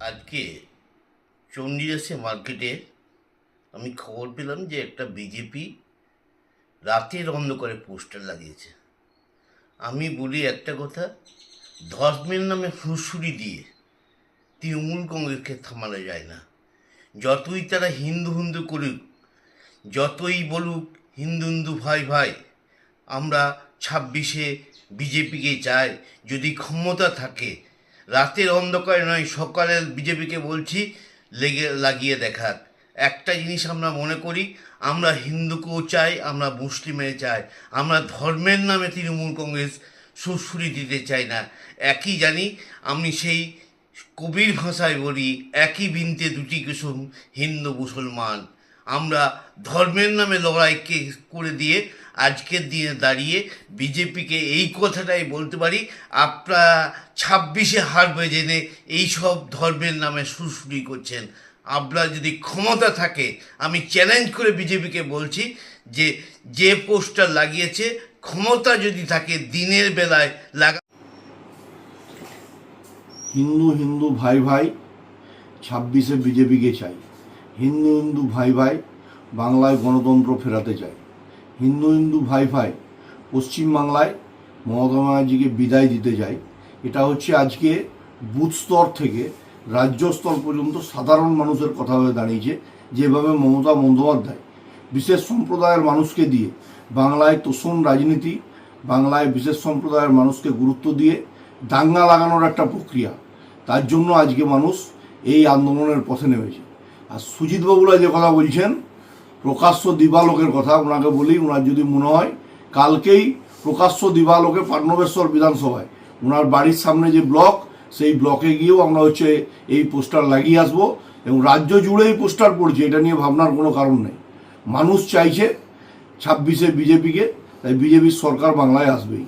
আজকে চণ্ডীদাসে মার্কেটে আমি খবর পেলাম যে একটা বিজেপি রাতের অন্ধকারে পোস্টার লাগিয়েছে। আমি বলি একটা কথা ধর্মের নামে ফুসুরি দিয়ে তৃণমূল কংগ্রেসকে থামানো যায় না। যতই তারা হিন্দু হিন্দু করুক, যতই বলুক, হিন্দু হিন্দু ভাই ভাই, আমরা ছাব্বিশে বিজেপিকে চাই, যদি ক্ষমতা থাকে রাতের অন্ধকারে নয় সকালের বিজেপিকে বলছি, লেগে, লাগিয়ে দেখাক একটা জিনিস আমরা মনে করি, আমরা হিন্দুকেও চাই, আমরা মুসলিমের চাই, আমরা ধর্মের নামে তৃণমূল কংগ্রেস সুরসুরি দিতে চাই না। একই জানি, আমি সেই কবির ভাষায় বলি, একই বিনতে দুটি কুসুম হিন্দু মুসলমান। আমরা ধর্মের নামে লড়াইকে করে দিয়ে আজকের দিনে দাঁড়িয়ে বিজেপিকে এই কথাটাই বলতে পারি, আপনারা ছাব্বিশে হার হারবে জেনে এইসব ধর্মের নামে সুরসুরি করছেন। আপনার যদি ক্ষমতা থাকে, আমি চ্যালেঞ্জ করে বিজেপিকে বলছি যে যে পোস্টার লাগিয়েছে, ক্ষমতা যদি থাকে, দিনের বেলায় লাগা হিন্দু হিন্দু ভাই ভাই, ছাব্বিশে বিজেপিকে চাই। হিন্দু হিন্দু ভাই ভাই বাংলায় গণতন্ত্র ফেরাতে চায়। হিন্দু হিন্দু ভাই ভাই পশ্চিমবাংলায় মমতা ব্যানার্জিকে বিদায় দিতে চাই এটা হচ্ছে আজকে বুথ স্তর থেকে রাজ্য স্তর পর্যন্ত সাধারণ মানুষের কথা হয়ে দাঁড়িয়েছে, যেভাবে মমতা বন্দ্যোপাধ্যায় বিশেষ সম্প্রদায়ের মানুষকে দিয়ে বাংলায় তোষণ রাজনীতি, বাংলায় বিশেষ সম্প্রদায়ের মানুষকে গুরুত্ব দিয়ে দাঙ্গা লাগানোর একটা প্রক্রিয়া, তার জন্য আজকে মানুষ এই আন্দোলনের পথে নেমেছে। আর সুজিত বাবুরা যে কথা বলছেন, প্রকাশ্য দিবালোকের কথা ওনাকে বলি, ওনার যদি মনে হয়, কালকেই প্রকাশ্য দিবালোকে পাটনবেশ্বর বিধানসভায়, ওনার বাড়ির সামনে যে ব্লক, সেই ব্লকে গিয়েও আমরা হচ্ছে এই পোস্টার লাগিয়ে আসব এবং রাজ্য জুড়েই পোস্টার পড়ছে, এটা নিয়ে ভাবনার কোনো কারণ নেই। মানুষ চাইছে ছাব্বিশে বিজেপিকে, তাই বিজেপির সরকার বাংলায় আসবেই।